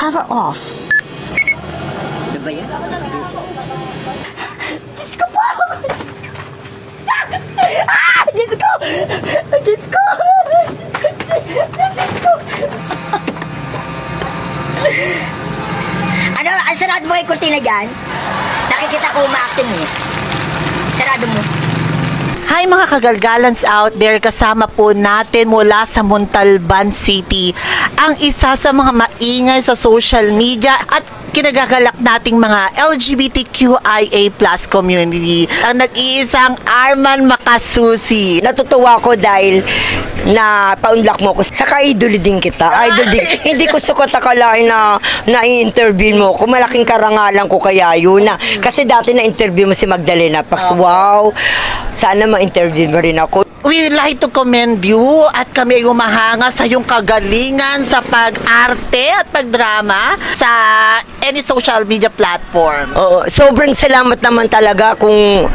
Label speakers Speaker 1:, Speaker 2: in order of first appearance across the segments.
Speaker 1: Power off.
Speaker 2: Ano ba yan?
Speaker 3: Diyos ko po! Ah! Diyos ko! Diyos ko! Diyos ko!
Speaker 2: Ano? Ang sarado mo yung kurtina dyan? Nakikita ko umaacting mo. Sarado mo.
Speaker 4: Hi mga kagalgalans out there, kasama po natin mula sa Montalban City. Ang isa sa mga maingay sa social media at kinagagalak nating mga LGBTQIA plus community ang nag-iisang Arman Makasusi.
Speaker 2: Natutuwa ko dahil na paunlak mo ko. Saka idol din kita. Idol din. Hindi ko sukat akalain na na-interview mo ko. Malaking karangalan ko kaya yun na. Kasi dati na-interview mo si Magdalena Pax. Wow. Sana ma-interview mo rin ako.
Speaker 4: We like to commend you at kami ay umahanga sa iyong kagalingan sa pag-arte at pagdrama sa any social media platform.
Speaker 2: Oo, sobrang salamat naman talaga kung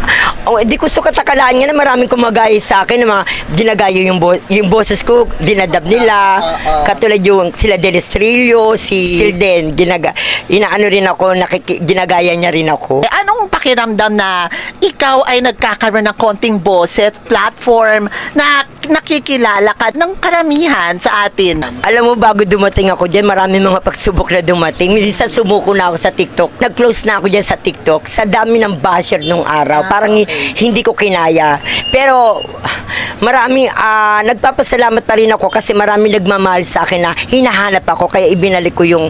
Speaker 2: oh, di ko sukat akalaan nga na maraming kumagaya sa akin na mga ginagaya yung, bo- yung boses ko, dinadab nila. Katulad yung sila Del Estrillo, si Still din, ginaga, inaano rin ako, nakiki, ginagaya niya rin ako.
Speaker 4: Eh, anong pakiramdam na ikaw ay nagkakaroon ng konting boses, platform na nakikilala ka ng karamihan sa atin?
Speaker 2: Alam mo, bago dumating ako dyan, marami mga pagsubok na dumating. Minsan sumuko na ako sa TikTok. Nag-close na ako dyan sa TikTok. Sa dami ng basher nung araw. Parang hi- hindi ko kinaya. Pero, marami, ah, nagpapasalamat pa rin ako kasi marami nagmamahal sa akin na hinahanap ako. Kaya ibinalik ko yung...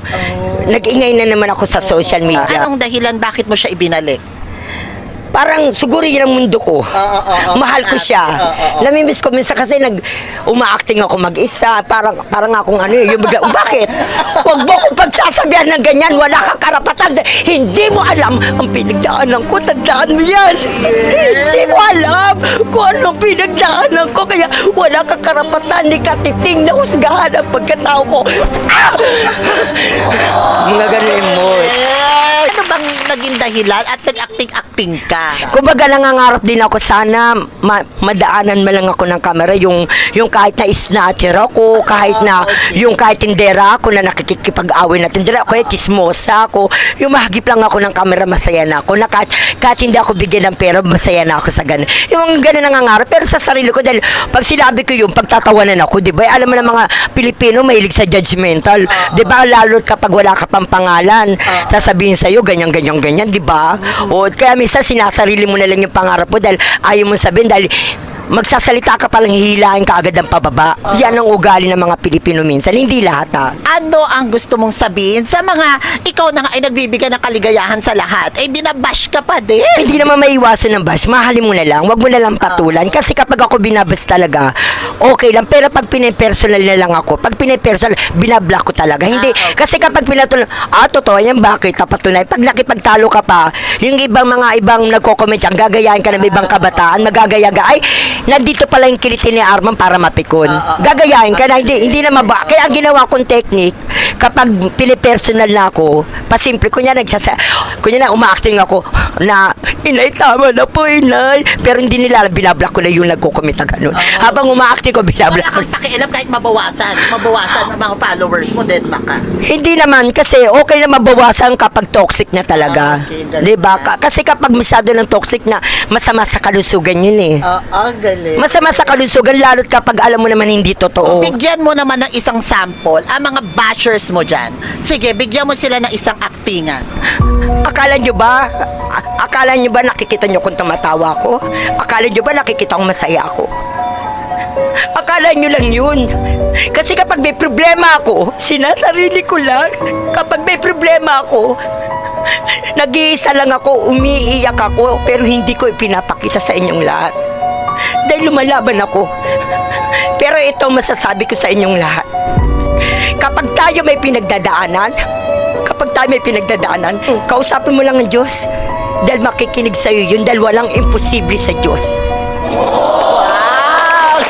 Speaker 2: Nag-ingay na naman ako sa social media.
Speaker 4: Anong dahilan bakit mo siya ibinalik?
Speaker 2: Parang siguro yun ang mundo ko.
Speaker 4: oo, oo.
Speaker 2: Mahal ko siya.
Speaker 4: Oo, oo.
Speaker 2: Namimiss ko minsan kasi nag umaacting ako mag-isa. Parang parang akong ano eh, yung bigla, bakit? Huwag mo akong pagsasabihan ng ganyan. Wala kang karapatan. Hindi mo alam ang pinagdaanan ko. Tandaan mo yan. Hindi mo alam kung anong pinagdaanan ko. Kaya wala kang karapatan ni katiting na husgahan ang pagkatao ko. Ah! Mga ganun mo.
Speaker 4: Naging dahilan at nag-acting-acting ka?
Speaker 2: Kumbaga nangangarap din ako sana ma- madaanan mo lang ako ng kamera yung yung kahit na snatcher ako, kahit na yung kahit tindera ako na nakikipag-away na tindera ako, kahit chismosa ako, yung mahagip lang ako ng kamera, masaya na ako. Na kahit, kahit hindi ako bigyan ng pera, masaya na ako sa ganun. Yung ganun nangangarap, pero sa sarili ko, dahil pag sinabi ko yung pagtatawanan ako, di ba? Alam mo na mga Pilipino, mahilig sa judgmental. Di ba? Lalo kapag wala ka pang pangalan, sasabihin sa'yo, ganyan, ganyan, ganyan, di ba? O, kaya minsan sinasarili mo na lang yung pangarap mo dahil ayaw mo sabihin dahil magsasalita ka palang hihilahin ka agad ng pababa. Yan ang ugali ng mga Pilipino minsan. Hindi lahat ha.
Speaker 4: Ano ang gusto mong sabihin sa mga ikaw na ay nagbibigay ng kaligayahan sa lahat? Eh, binabash ka pa din.
Speaker 2: Hindi naman maiwasan ng bash. Mahalin mo na lang. Huwag mo na lang patulan. Kasi kapag ako binabas talaga, okay lang. Pero pag pinipersonal na lang ako, pag pinipersonal, binablock ko talaga. Hindi. Kasi kapag pinatulan, ah, totoo yan, bakit? Papatunay. Pag nakipagtalo ka pa, yung ibang mga ibang nagko-comment dyan, gagayahin ka ng ibang kabataan, magagayaga, ay, nandito pala yung kilitin ni Arman para mapikon. Gagayahin ka na, hindi, hindi na maba. Kaya ang ginawa kong technique, kapag pinipersonal na ako, pasimple, kunya nagsasa, kunya na umaacting ako, na, inay, tama na po, inay. Pero hindi nila binablock ko na yung nagko-comment na ganun. Habang umaacting ko,
Speaker 4: Wala
Speaker 2: binablock ko.
Speaker 4: kang pakialam kahit mabawasan. Mabawasan ang mga followers mo, dead ba ka?
Speaker 2: Hindi naman kasi okay na mabawasan kapag toxic na talaga.
Speaker 4: Ah, okay, ganun
Speaker 2: 'Di ba?
Speaker 4: na.
Speaker 2: Ka- Kasi kapag masyado ng toxic na masama sa kalusugan 'yun eh.
Speaker 4: Oo, galing.
Speaker 2: Masama sa kalusugan lalo't kapag alam mo naman hindi totoo.
Speaker 4: Bigyan mo naman ng isang sample ang mga bashers mo dyan. Sige, bigyan mo sila ng isang actingan.
Speaker 2: Akala nyo ba? a- Akala nyo ba nakikita nyo kung tumatawa ako? Akala nyo ba nakikita kong masaya ako? Akala nyo lang yun. Kasi kapag may problema ako, sinasarili ko lang. Kapag may problema ako, nag-iisa lang ako, umiiyak ako, pero hindi ko ipinapakita sa inyong lahat. Dahil lumalaban ako. Pero ito masasabi ko sa inyong lahat. Kapag tayo may pinagdadaanan, kapag tayo may pinagdadaanan, kausapin mo lang ang Diyos. Dahil makikinig sa'yo yun, dahil walang imposible sa Diyos.
Speaker 4: Wow!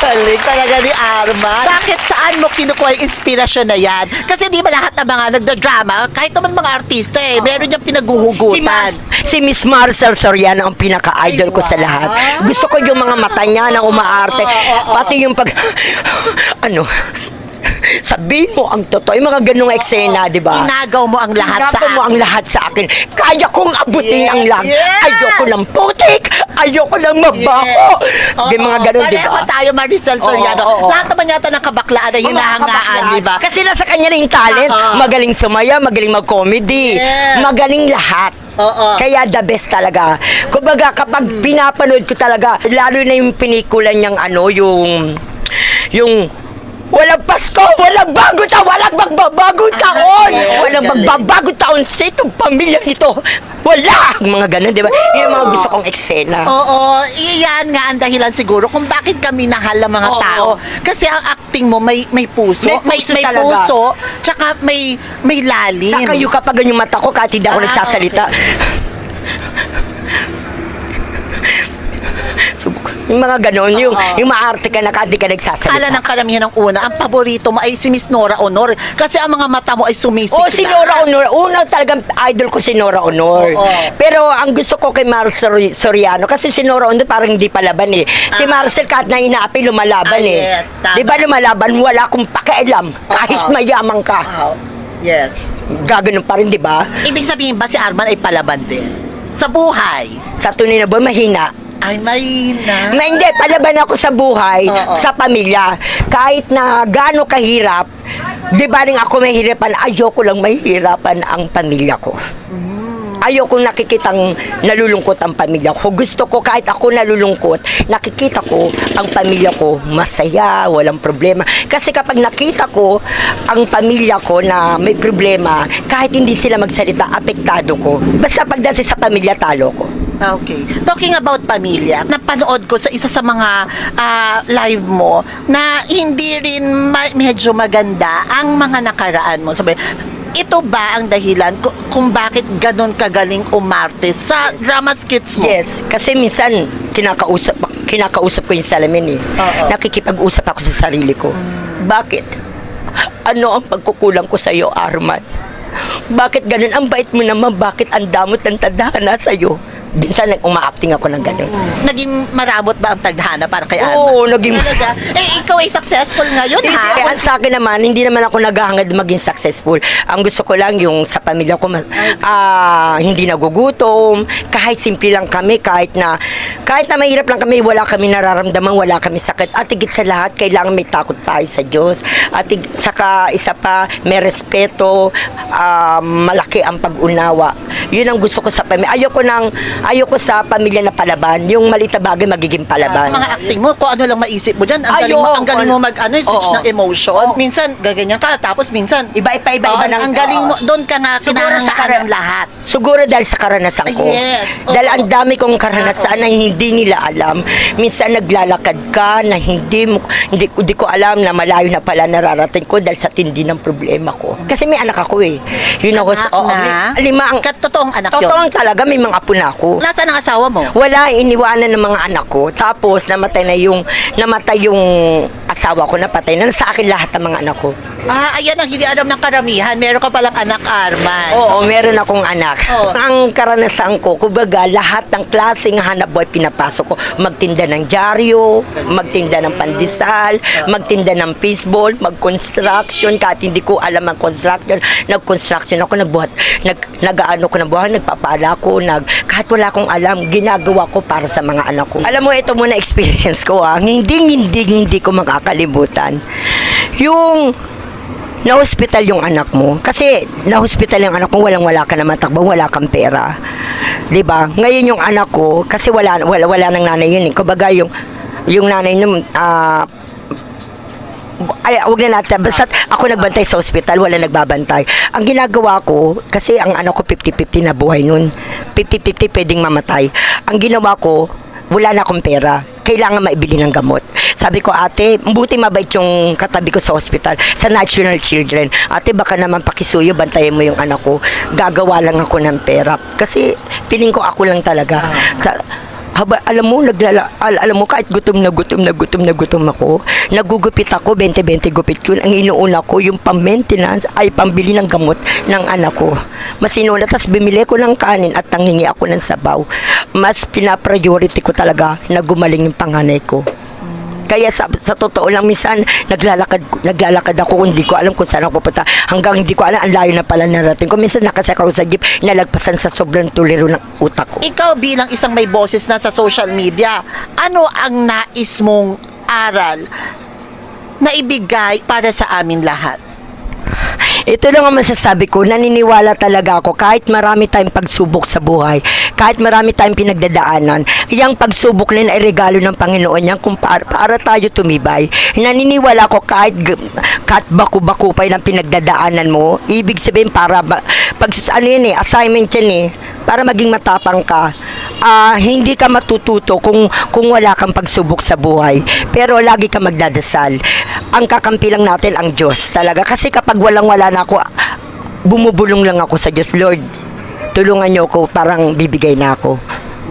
Speaker 4: Galing talaga ni Arman. Bakit saan mo kinukuha yung inspirasyon na yan? Kasi di ba lahat ng mga nagda-drama, kahit naman mga artista eh, meron niyang
Speaker 2: Si,
Speaker 4: pinaguhugutan.
Speaker 2: Mas, si Miss Marcel Soriano ang pinaka-idol ko sa lahat. Gusto ko yung mga mata niya na umaarte. Pati yung pag... ano? sabihin mo ang totoo. Yung mga ganung eksena, di ba?
Speaker 4: Inagaw mo ang lahat sa
Speaker 2: Inagaw mo ang lahat sa akin. Kaya kong abutin
Speaker 4: Yes,
Speaker 2: ang lahat.
Speaker 4: yes.
Speaker 2: Ayoko lang putik. Ayoko lang mabaho.
Speaker 4: Oo,
Speaker 2: Di mga ganun, di ba?
Speaker 4: Pareho tayo, Maricel
Speaker 2: Oo,
Speaker 4: Soriano.
Speaker 2: oo.
Speaker 4: Lahat naman yata ng kabaklaan ay
Speaker 2: Mga
Speaker 4: hinahangaan,
Speaker 2: kabaklaan.
Speaker 4: di ba?
Speaker 2: Kasi nasa kanya na yung talent.
Speaker 4: Oo.
Speaker 2: Magaling sumaya, magaling mag-comedy.
Speaker 4: Yes.
Speaker 2: Magaling lahat.
Speaker 4: Oo.
Speaker 2: Kaya the best talaga. Kumbaga, kapag pinapanood ko talaga, lalo na yung pinikula niyang ano, yung, yung, Walang Pasko, walang bago taon, walang magbabagong taon, walang magbabagong taon sa itong pamilya ito. Wala! Mga ganun, di ba? Yun yung mga gusto kong eksena.
Speaker 4: Oo, iyan nga ang dahilan siguro kung bakit kami nahal ng mga
Speaker 2: Oo.
Speaker 4: tao. Kasi ang acting mo may may puso,
Speaker 2: May puso
Speaker 4: may,
Speaker 2: talaga.
Speaker 4: puso, tsaka may may lalim.
Speaker 2: Saka yung kapag yung mata ko, kahit hindi ako
Speaker 4: Ah,
Speaker 2: nagsasalita. Yung mga ganon, yung,
Speaker 4: Oo.
Speaker 2: yung maarte ka na kahit di ka nagsasalita.
Speaker 4: Ala ng karamihan ng una, ang paborito mo ay si Miss Nora Honor. Kasi ang mga mata mo ay sumisikla.
Speaker 2: Oh, si Nora Honor. Una talagang idol ko si Nora Honor.
Speaker 4: Oo.
Speaker 2: Pero ang gusto ko kay Marcel Sori- Soriano, kasi si Nora Honor parang hindi palaban eh. Si
Speaker 4: Ah.
Speaker 2: Marcel kahit na inaapi, lumalaban
Speaker 4: Ah,
Speaker 2: eh.
Speaker 4: yes, tama.
Speaker 2: Di ba lumalaban? Wala akong pakialam. Kahit
Speaker 4: Oo.
Speaker 2: mayaman ka.
Speaker 4: Wow. Yes.
Speaker 2: Gaganon pa rin, di ba?
Speaker 4: Ibig sabihin ba si Arman ay palaban din? Sa buhay.
Speaker 2: Sa tunay na buhay, mahina.
Speaker 4: Ay, may na.
Speaker 2: Na hindi, palaban ako sa buhay,
Speaker 4: Oo.
Speaker 2: sa pamilya. Kahit na gaano kahirap, di ba rin ako mahirapan, ayoko lang mahirapan ang pamilya ko. Ayoko nakikitang nalulungkot ang pamilya ko. Gusto ko kahit ako nalulungkot, nakikita ko ang pamilya ko masaya, walang problema. Kasi kapag nakita ko ang pamilya ko na may problema, kahit hindi sila magsalita, apektado ko. Basta pagdating sa pamilya, talo ko.
Speaker 4: Okay. Talking about pamilya, napanood ko sa isa sa mga ah, live mo na hindi rin ma- medyo maganda ang mga nakaraan mo. Sabi, ito ba ang dahilan ku- kung bakit ganon kagaling umarte sa drama skits mo?
Speaker 2: Yes, kasi minsan kinakausap kinakausap ko yung salamin eh.
Speaker 4: Oo.
Speaker 2: Nakikipag-usap ako sa sarili ko. Bakit? Ano ang pagkukulang ko sa iyo, Arman? Bakit ganun? Ang bait mo naman, bakit ang damot ng tadhana sa iyo? Minsan nag-uma-acting ako ng ganun.
Speaker 4: Naging maramot ba ang tagdhana para kay Alma?
Speaker 2: Oo, naging-
Speaker 4: Talaga? Eh, ikaw ay successful ngayon,
Speaker 2: Hindi,
Speaker 4: ha?
Speaker 2: ang sa akin naman, hindi naman ako naghahangad maging successful. Ang gusto ko lang yung sa pamilya ko, mas- ah, hindi nagugutom, kahit simple lang kami, kahit na, kahit na mahirap lang kami, wala kami nararamdaman, wala kami sakit. At higit sa lahat, kailangan may takot tayo sa Diyos. At hig- saka isa pa, may respeto, ah, malaki ang pag-unawa. Yun ang gusto ko sa pamilya. Ayoko nang, ayoko sa pamilya na palaban. Yung maliit na bagay magiging palaban.
Speaker 4: mga acting mo, kung ano lang maisip mo dyan, ang galing, mo,
Speaker 2: Ayoko.
Speaker 4: ang galing mo mag, ano, switch
Speaker 2: Oo.
Speaker 4: ng emotion.
Speaker 2: Oo.
Speaker 4: Minsan, gaganyan ka, tapos minsan,
Speaker 2: Iba, iba, iba,
Speaker 4: Oo,
Speaker 2: iba ng-
Speaker 4: ang galing mo,
Speaker 2: oo.
Speaker 4: doon ka nga
Speaker 2: Siguro sa
Speaker 4: kinahangaan
Speaker 2: kara-
Speaker 4: lahat.
Speaker 2: Siguro dahil sa karanasan ko.
Speaker 4: Yes. Oo.
Speaker 2: Dahil ang dami kong karanasan na hindi nila alam. Minsan naglalakad ka na hindi mo, hindi, hindi ko alam na malayo na pala nararating ko dahil sa tindi ng problema ko. Kasi may anak ako eh. Yun ako,
Speaker 4: Anak
Speaker 2: oo,
Speaker 4: na?
Speaker 2: may- lima ang,
Speaker 4: Kat- totoong anak yun?
Speaker 2: Totoong talaga, may mga apo na ako.
Speaker 4: Nasaan ang asawa mo?
Speaker 2: Wala, iniwanan ng mga anak ko. Tapos namatay na yung namatay yung asawa ko, napatay na sa akin lahat ng mga anak ko.
Speaker 4: Ah, ayan ang hindi alam ng karamihan. Meron ka palang anak, Arman.
Speaker 2: Oo, meron akong anak.
Speaker 4: Oo.
Speaker 2: Ang karanasan ko, kumbaga, lahat ng klaseng hanap buhay pinapasok ko. Magtinda ng dyaryo, magtinda ng pandesal, magtinda ng baseball, mag-construction, kahit hindi ko alam ang construction, nag-construction ako, nagbuhat, nag, nag-ano ko ng buhay, nagpapala ko, nag, kahit wala akong alam, ginagawa ko para sa mga anak ko. Alam mo, ito muna experience ko, ah. hindi, hindi, hindi ko makakalimutan. Yung na-hospital yung anak mo. Kasi na-hospital yung anak mo, walang-wala ka naman takbo, wala kang pera. 'Di ba? Ngayon yung anak ko, kasi wala wala wala nang nanay yun eh. Kumbaga yung yung nanay nung ah ay, wag na natin. Basta ako nagbantay sa ospital, wala nagbabantay. Ang ginagawa ko, kasi ang anak ko 50-50 na buhay nun. 50-50 pwedeng mamatay. Ang ginawa ko, wala na akong pera. Kailangan maibili ng gamot. Sabi ko, ate, buti mabait yung katabi ko sa ospital, sa National Children. Ate, baka naman pakisuyo, bantayan mo yung anak ko. Gagawa lang ako ng pera. Kasi, piling ko ako lang talaga. Sa- haba, alam mo, naglala, al- alam mo, kahit gutom na gutom na gutom na gutom ako, nagugupit ako, 20-20 gupit yun. Ang inuuna ko, yung pang-maintenance ay pambili ng gamot ng anak ko. Mas inuna, tapos bimili ko ng kanin at nangingi ako ng sabaw. Mas pinapriority ko talaga na gumaling yung panganay ko. Kaya sa, sa totoo lang, minsan naglalakad, naglalakad ako, hindi ko alam kung saan ako pupunta. Hanggang hindi ko alam, ang layo na pala narating ko. Minsan nakasaka ako sa jeep, nalagpasan sa sobrang tuliro ng utak ko.
Speaker 4: Ikaw bilang isang may boses na sa social media, ano ang nais mong aral na ibigay para sa amin lahat?
Speaker 2: Ito lang ang masasabi ko, naniniwala talaga ako kahit marami tayong pagsubok sa buhay, kahit marami tayong pinagdadaanan, yung pagsubok na ay regalo ng Panginoon yan kung para, para tayo tumibay. Naniniwala ako kahit, kahit baku-baku pa yun ang pinagdadaanan mo, ibig sabihin para, pag, ano yun eh, assignment yan eh, para maging matapang ka. Ah, hindi ka matututo kung kung wala kang pagsubok sa buhay. Pero lagi ka magdadasal. Ang kakampi lang natin ang Diyos talaga. Kasi kapag walang-wala na ako, bumubulong lang ako sa Diyos. Lord, tulungan niyo ako, parang bibigay na ako.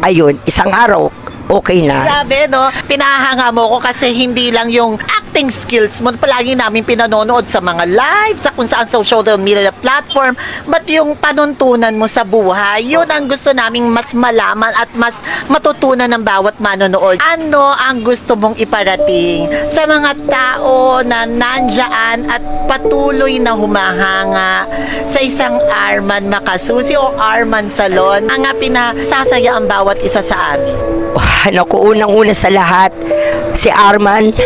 Speaker 2: Ayun, isang araw, okay na.
Speaker 4: Grabe, no? Pinahanga mo ko kasi hindi lang yung acting skills mo, palagi namin pinanonood sa mga live, sa kung saan social media platform, but yung panuntunan mo sa buhay, yun ang gusto naming mas malaman at mas matutunan ng bawat manonood. Ano ang gusto mong iparating sa mga tao na nandyan at patuloy na humahanga sa isang Arman Makasusi o Arman Salon ang nga pinasasaya ang bawat isa sa amin.
Speaker 2: Oh, naku, unang-una sa lahat, si Arman,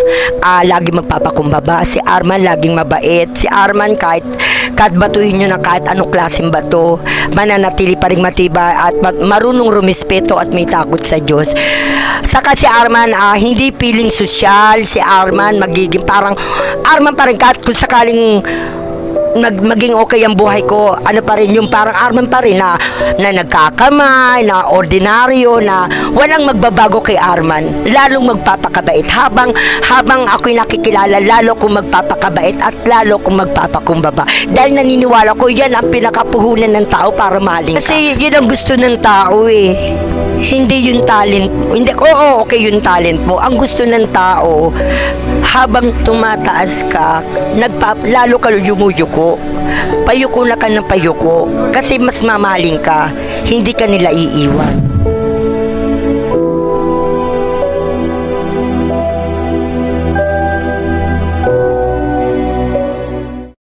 Speaker 2: ah, lagi magpapakumbaba. Si Arman, laging mabait. Si Arman, kahit, kahit batuhin nyo na kahit anong klaseng bato, mananatili pa rin matibay at ma- marunong rumispeto at may takot sa Diyos. Saka si Arman, ah, hindi piling sosyal. Si Arman, magiging parang, Arman pa rin kahit kung sakaling nag, maging okay ang buhay ko, ano pa rin yung parang arman pa rin na, na nagkakamay, na ordinaryo, na walang magbabago kay Arman. Lalong magpapakabait. Habang, habang ako'y nakikilala, lalo kong magpapakabait at lalo kong magpapakumbaba. Dahil naniniwala ko, yan ang pinakapuhunan ng tao para mahalin ka. Kasi yun ang gusto ng tao eh. Hindi yung talent. Hindi, oo, okay yung talent mo. Ang gusto ng tao, habang tumataas ka, nagpap, lalo ka yumuyuko. Payuko na ka ng payuko. Kasi mas mamaling ka. Hindi ka nila iiwan.